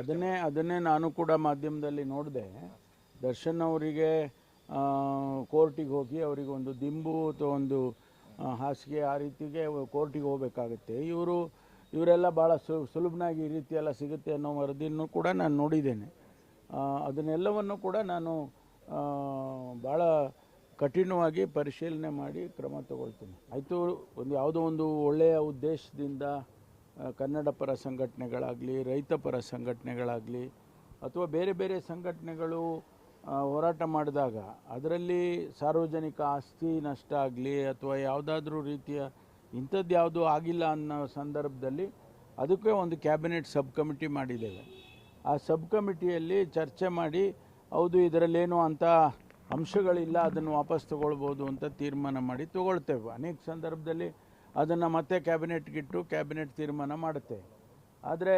ಅದನ್ನೇ ಅದನ್ನೇ ನಾನು ಕೂಡ ಮಾಧ್ಯಮದಲ್ಲಿ ನೋಡಿದೆ. ದರ್ಶನ್ ಅವರಿಗೆ ಕೋರ್ಟಿಗೆ ಹೋಗಿ ಅವರಿಗೆ ಒಂದು ದಿಂಬು ಅಥವಾ ಒಂದು ಹಾಸಿಗೆ ಆ ರೀತಿಗೆ ಕೋರ್ಟಿಗೆ ಹೋಗಬೇಕಾಗುತ್ತೆ. ಇವರು, ಇವರೆಲ್ಲ ಭಾಳ ಸುಲಭನಾಗಿ ಈ ರೀತಿಯೆಲ್ಲ ಸಿಗುತ್ತೆ ಅನ್ನೋ ವರದಿಯನ್ನು ಕೂಡ ನಾನು ನೋಡಿದ್ದೇನೆ. ಅದನ್ನೆಲ್ಲವನ್ನು ಕೂಡ ನಾನು ಭಾಳ ಕಠಿಣವಾಗಿ ಪರಿಶೀಲನೆ ಮಾಡಿ ಕ್ರಮ ತಗೊಳ್ತೀನಿ. ಆಯಿತು, ಒಂದು ಯಾವುದೋ ಒಂದು ಒಳ್ಳೆಯ ಉದ್ದೇಶದಿಂದ ಕನ್ನಡ ಪರ ಸಂಘಟನೆಗಳಾಗಲಿ, ರೈತ ಪರ ಸಂಘಟನೆಗಳಾಗಲಿ, ಅಥವಾ ಬೇರೆ ಬೇರೆ ಸಂಘಟನೆಗಳು ಹೋರಾಟ ಮಾಡಿದಾಗ ಅದರಲ್ಲಿ ಸಾರ್ವಜನಿಕ ಆಸ್ತಿ ನಷ್ಟ ಆಗಲಿ ಅಥವಾ ಯಾವುದಾದ್ರೂ ರೀತಿಯ ಇಂಥದ್ದು ಯಾವುದೂ ಆಗಿಲ್ಲ ಅನ್ನೋ ಸಂದರ್ಭದಲ್ಲಿ ಅದಕ್ಕೆ ಒಂದು ಕ್ಯಾಬಿನೆಟ್ ಸಬ್ ಕಮಿಟಿ ಮಾಡಿದ್ದೇವೆ. ಆ ಸಬ್ ಕಮಿಟಿಯಲ್ಲಿ ಚರ್ಚೆ ಮಾಡಿ, ಹೌದು, ಇದರಲ್ಲೇನು ಅಂತ ಅಂಶಗಳಿಲ್ಲ, ಅದನ್ನು ವಾಪಸ್ ತಗೊಳ್ಬೋದು ಅಂತ ತೀರ್ಮಾನ ಮಾಡಿ ತಗೊಳ್ತೇವೆ. ಅನೇಕ ಸಂದರ್ಭದಲ್ಲಿ ಅದನ್ನು ಮತ್ತೆ ಕ್ಯಾಬಿನೆಟ್ಗಿಟ್ಟು ಕ್ಯಾಬಿನೆಟ್ ತೀರ್ಮಾನ ಮಾಡುತ್ತೆ. ಆದರೆ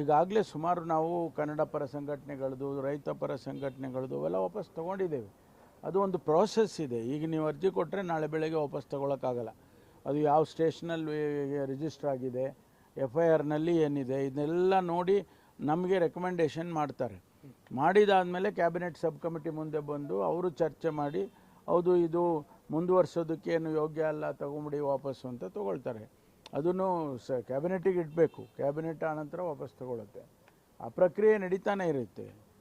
ಈಗಾಗಲೇ ಸುಮಾರು ನಾವು ಕನ್ನಡ ಪರ ಸಂಘಟನೆಗಳದು ರೈತ ಪರ ಸಂಘಟನೆಗಳದು ಅವೆಲ್ಲ ವಾಪಸ್ ತೊಗೊಂಡಿದ್ದೇವೆ. ಅದು ಒಂದು ಪ್ರೋಸೆಸ್ ಇದೆ. ಈಗ ನೀವು ಅರ್ಜಿ ಕೊಟ್ಟರೆ ನಾಳೆ ಬೆಳಗ್ಗೆ ವಾಪಸ್ ತೊಗೊಳಕ್ಕಾಗಲ್ಲ. ಅದು ಯಾವ ಸ್ಟೇಷನಲ್ಲಿ ರಿಜಿಸ್ಟರ್ ಆಗಿದೆ ಎಫ್ ಐ ಆರ್ನಲ್ಲಿ ಏನಿದೆ, ಇದನ್ನೆಲ್ಲ ನೋಡಿ ನಮಗೆ ರೆಕಮೆಂಡೇಷನ್ ಮಾಡ್ತಾರೆ. ಮಾಡಿದಾದಮೇಲೆ ಕ್ಯಾಬಿನೆಟ್ ಸಬ್ ಕಮಿಟಿ ಮುಂದೆ ಬಂದು ಅವರು ಚರ್ಚೆ ಮಾಡಿ, ಹೌದು, ಇದು ಮುಂದುವರ್ಸೋದಕ್ಕೆ ಏನು ಯೋಗ್ಯ ಅಲ್ಲ ತೊಗೊಂಬಿಡಿ ವಾಪಸ್ಸು ಅಂತ ತೊಗೊಳ್ತಾರೆ. ಅದನ್ನು ಸ ಕ್ಯಾಬಿನೆಟಿಗೆ ಇಡಬೇಕು. ಕ್ಯಾಬಿನೆಟ್ ಆನಂತರ ವಾಪಸ್ ತೊಗೊಳುತ್ತೆ. ಆ ಪ್ರಕ್ರಿಯೆ ನಡೀತಾನೆ ಇರುತ್ತೆ.